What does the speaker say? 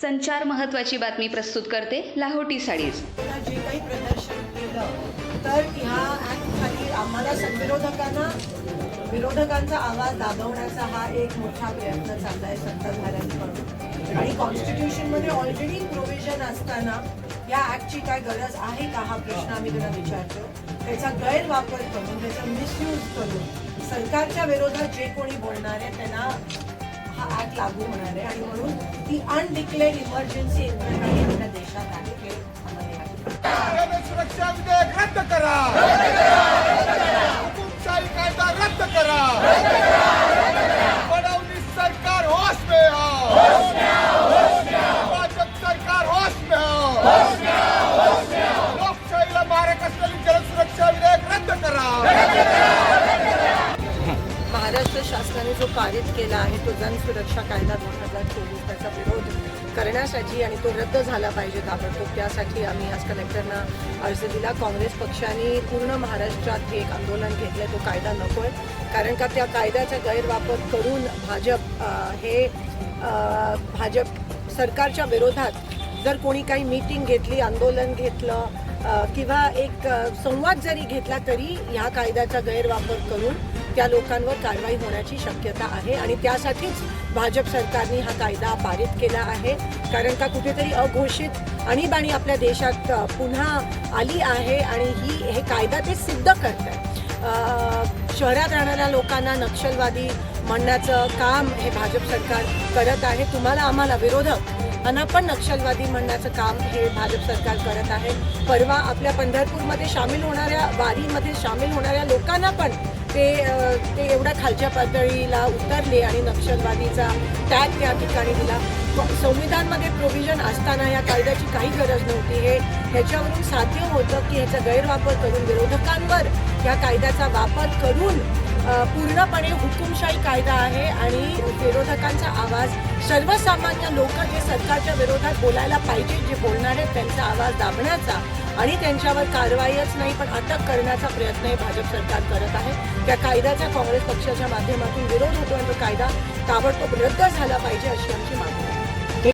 संचार महत्वाची बातमी प्रस्तुत करते लाहोटी साडीज जे काही प्रदर्शन केलं तर ह्या ॲक्टखाली आम्हाला विरोधकांना विरोधकांचा आवाज दाबवण्याचा हा एक मोठा प्रयत्न चालला आहे सत्ताधाऱ्यांकडून आणि कॉन्स्टिट्यूशनमध्ये ऑलरेडी प्रोव्हिजन असताना या ॲक्टची काय गरज आहे का हा प्रश्न आम्ही त्यांना विचारतो त्याचा गैरवापर करून त्याचा मिसयूज करून सरकारच्या विरोधात जे कोणी बोलणार आहे त्यांना हा ऍक्ट लागू होणार आहे आणि म्हणून ती अनडिक्लेअर्ड इमर्जन्सी इंटरनॅशनल आपल्या देशात आहे सुरक्षा विधेयक रद्द करा. जो पारित केला आहे तो जनसुरक्षा कायदा दोन हजार चोवीस त्याचा विरोध करण्यासाठी आणि तो रद्द झाला पाहिजे ताबडतोब त्यासाठी आम्ही आज कलेक्टरना अर्ज दिला. काँग्रेस पक्षाने पूर्ण महाराष्ट्रात हे एक आंदोलन घेतलं तो कायदा नको आहे कारण का त्या कायद्याचा गैरवापर करून भाजप हे भाजप सरकारच्या विरोधात जर कोणी काही मीटिंग घेतली आंदोलन घेतलं किंवा एक संवाद जरी घेतला तरी ह्या कायद्याचा गैरवापर करून त्या लोकांवर कारवाई होण्याची शक्यता आहे आणि त्यासाठीच भाजप सरकारने हा कायदा पारित केला आहे. कारण का कुठेतरी अघोषित आणीबाणी आपल्या देशात पुन्हा आली आहे आणि ही हे कायदा ते सिद्ध करत आहे. शहरात राहणाऱ्या लोकांना नक्षलवादी म्हणण्याचं काम हे भाजप सरकार करत आहे. तुम्हाला आम्हाला विरोधक यांना पण नक्षलवादी म्हणण्याचं काम हे भाजप सरकार करत आहे. परवा आपल्या पंढरपूरमध्ये सामील होणाऱ्या वारीमध्ये सामील होणाऱ्या लोकांना पण ते ते एवढ्या खालच्या पातळीला उतरले आणि नक्षलवादीचा टॅग त्या ठिकाणी दिला. संविधानमध्ये प्रोव्हिजन असताना या कायद्याची काही गरज नव्हती. हे ह्याच्यावरून साध्य होतं की ह्याचा गैरवापर करून विरोधकांवर या कायद्याचा वापर करून पूर्णपणे हुकुमशाही कायदा आहे आणि विरोधकांचा आवाज सर्वसामान्य लोक जे सरकारच्या विरोधात बोलायला पाहिजे जे बोलणार आहेत त्यांचा आवाज दाबण्याचा आणि त्यांच्यावर कारवाईच नाही पण अटक करण्याचा प्रयत्न हे भाजप सरकार करत आहे त्या कायद्याचा काँग्रेस पक्षाच्या माध्यमातून विरोध होतो आणि तो कायदा ताबडतोब रद्द झाला पाहिजे अशी आमची मागणी आहे.